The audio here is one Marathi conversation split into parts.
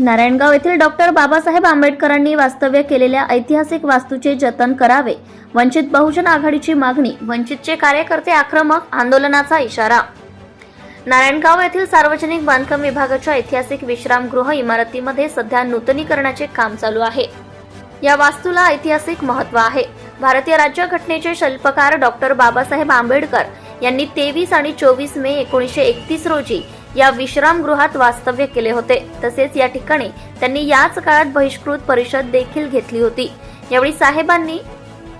नारायणगाव येथील डॉक्टर बाबासाहेब आंबेडकरांनी वास्तव्य केलेल्या ऐतिहासिक वास्तूचे जतन करावे. वंचित बहुजन आघाडीची मागणी वंचितचे कार्यकर्ते आक्रमक आंदोलनाचा इशारा. नारायणगाव येथील सार्वजनिक बांधकाम विभागाच्या ऐतिहासिक विश्रामगृह इमारतीमध्ये सध्या नूतनीकरणाचे काम चालू आहे. या वास्तूला ऐतिहासिक महत्त्व आहे. भारतीय राज्यघटनेचे शिल्पकार डॉक्टर बाबासाहेब आंबेडकर यांनी तेवीस आणि चोवीस मे एकोणीसशे एकतीस रोजी या विश्रामगृहात वास्तव्य केले होते. तसेच या ठिकाणी त्यांनी याच काळात बहिष्कृत परिषद देखील घेतली होती. यावेळी साहेबांनी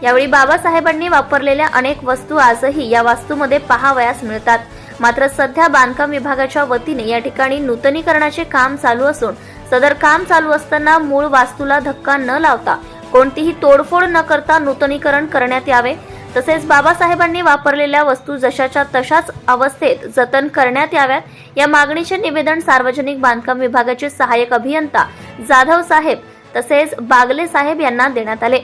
यावेळी बाबासाहेबांनी वापरलेल्या अनेक वस्तू आजही या वास्तूमध्ये पहावयास मिळतात. मात्र सध्या बांधकाम विभागाच्या वतीने या ठिकाणी नूतनीकरणाचे काम चालू असून सदर काम चालू असताना मूळ वास्तूला धक्का न लावता कोणतीही तोडफोड न करता नूतनीकरण करण्यात यावे. तसेच बाबासाहेबांनी वापरलेल्या वस्तू जशाच्या तशाच अवस्थेत जतन करण्यात याव्यात. या मागणीचे निवेदन सार्वजनिक बांधकाम विभागाचे सहाय्यक अभियंता जाधव साहेब तसेच बागले साहेब यांना देण्यात आले.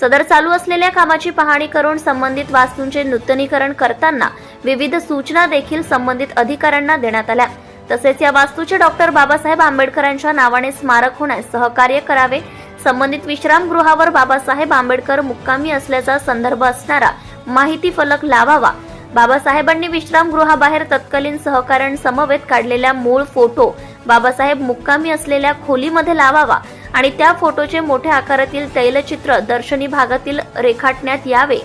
सदर चालू असलेल्या कामाची पाहणी करून संबंधित वास्तूंचे नूतनीकरण करताना विविध सूचना देखील संबंधित अधिकाऱ्यांना देण्यात आल्या. तसेच या वास्तूचे डॉक्टर बाबासाहेब आंबेडकरांच्या नावाने स्मारक होण्यास सहकार्य करावे. संबंधित विश्रामगृहावर बाबासाहेब आंबेडकर मुक्कामी असल्याचा संदर्भ असणारा माहिती फलक लावावा. बाबासाहेबांनी विश्रामगृहाबाहेर तत्कालीन सहकाऱ्यांसमवेत काढलेल्या मूळ फोटो बाबासाहेब मुक्कामी असलेल्या खोलीमध्ये लावावा आणि त्या फोटोचे मोठ्या आकारातील तैलचित्र दर्शनी भागातील रेखाटण्यात यावे.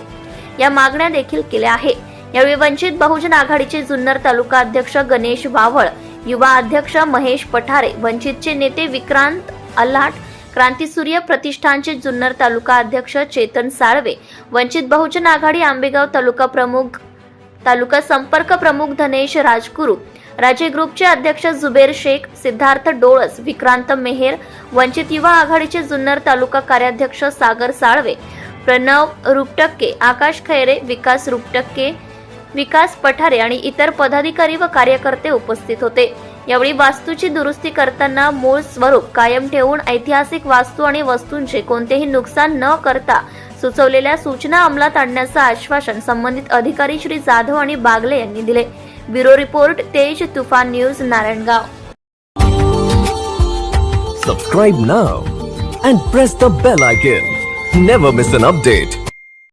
या मागण्या देखील केल्या आहे यावेळी वंचित बहुजन आघाडीचे जुन्नर तालुका अध्यक्ष गणेश वावळ युवा अध्यक्ष महेश पठारे वंचितचे नेते विक्रांत अल्हाट क्रांतीसूर्य प्रतिष्ठानचे जुन्नर तालुका अध्यक्ष चेतन साळवे वंचित बहुजन आघाडी आंबेगाव तालुका प्रमुख तालुका संपर्क प्रमुख धनेश राजगुरू राजे ग्रुपचे अध्यक्ष जुबेर शेख सिद्धार्थ डोळस विक्रांत मेहेर वंचित युवा आघाडीचे जुन्नर तालुका कार्याध्यक्ष सागर साळवे प्रणव रुपटक्के आकाश खैरे विकास रुपटक्के विकास पठारे आणि इतर पदाधिकारी व कार्यकर्ते उपस्थित होते. यावेळी वास्तूची दुरुस्ती करताना मूळ स्वरूप कायम ठेवून ऐतिहासिक वास्तू आणि वस्तूंचे कोणतेही नुकसान न करता सुचवलेल्या सूचना अंमलात आणण्याचं आश्वासन संबंधित अधिकारी श्री जाधव आणि बागले यांनी दिले. Bureau report Tej Tufan news Narayangaon. Subscribe now and press the bell icon never miss an update